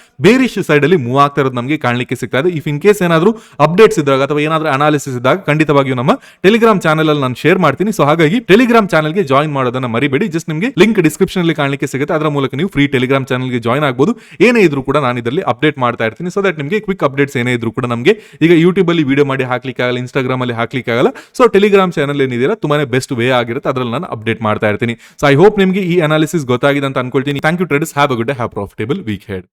ಸೈಡ್ ಅಲ್ಲಿ ಮೂವ್ ಆಗ್ತಾ ಇರೋದು ನಮಗೆ ಕಾಣಲಿಕ್ಕೆ ಸಿಗ್ತಾ ಇದೆ. ಇಫ್ ಇನ್ ಕೇಸ್ ಏನಾದರೂ ಅಪ್ಡೇಟ್ಸ್ ಇದ್ದಾಗ ಅಥವಾ ಏನಾದರೂ ಅನಾಲಿಸಿಸ್ ಇದ್ದಾಗ ಖಂಡಿತವಾಗಿಯೂ ನಮ್ಮ ಟೆಲಿಗ್ರಾಮ್ ಚಾನಲ್ ಅಲ್ಲಿ ನಾನು ಶೇರ್ ಮಾಡ್ತೀನಿ. ಸೊ ಹಾಗಾಗಿ ಟೆಲಿಗ್ರಾಮ್ ಚಾನಲ್ಗೆ ಜಾಯಿನ್ ಮಾಡೋದನ್ನ ಮರಿಬೇಡಿ. ಜಸ್ಟ್ ನಿಮಗೆ ಲಿಂಕ್ ಡಿಸ್ಕ್ರಿಪ್ಷನ್ ಅಲ್ಲಿ ಕಾಣಲಿಕ್ಕೆ ಸಿಗುತ್ತೆ. ಅದರ ಮೂಲಕ ನೀವು ಫ್ರೀ ಟೆಲಿಗ್ರಾಮ್ ಚಾನಲ್ಗೆ ಜಾಯಿನ್ ಆಗಬಹುದು ಏನೇ ಇದ್ರೂ ಕೂಡ ನಾನು ಇದರಲ್ಲಿ ಅಪ್ಡೇಟ್ ಮಾಡ್ತಾ ಇರ್ತೀನಿ. ಸೊ ದಟ್ ನಿಮಗೆ ಕ್ವಿಕ್ ಅಪ್ಡೇಟ್ಸ್ ಏನೇ ಇದ್ರೂ ಕೂಡ ನಮಗೆ ಈಗ ಯೂಟ್ಯೂಬ್ ಅಲ್ಲಿ ವಿಡಿಯೋ ಮಾಡಿ ಹಾಕ್ಲಿಕ್ಕೆ ಆಗಲ್ಲ ಇನ್ಸ್ಟಾಗ್ರಾಮ್ ಅಲ್ಲಿ ಹಾಕ್ಲಿಕ್ಕೆ ಆಗಲ್ಲ. ಸೊ ಟೆಲಿಗ್ರಾಮ್ ಚಾನಲ್ ಏನಿದೆಯಲ್ಲ, ತುಂಬಾನೇ ಬೆಸ್ಟ್ ವೇ ಆಗಿರುತ್ತೆ. ಅದರಲ್ಲಿ ನಾನು ಅಪ್ಡೇಟ್ ಮಾಡ್ತಾ ಇರ್ತೀನಿ. ಸೊ ಐ ಹೋಪ್ ನಿಮಗೆ ಈ ಅನಾಲಿಸಿಸ್ ಗೊತ್ತಾಗಿದೆ ಅಂತ ಅನ್ಕೊಳ್ತೀನಿ. Thank you traders have a good have profitable week ahead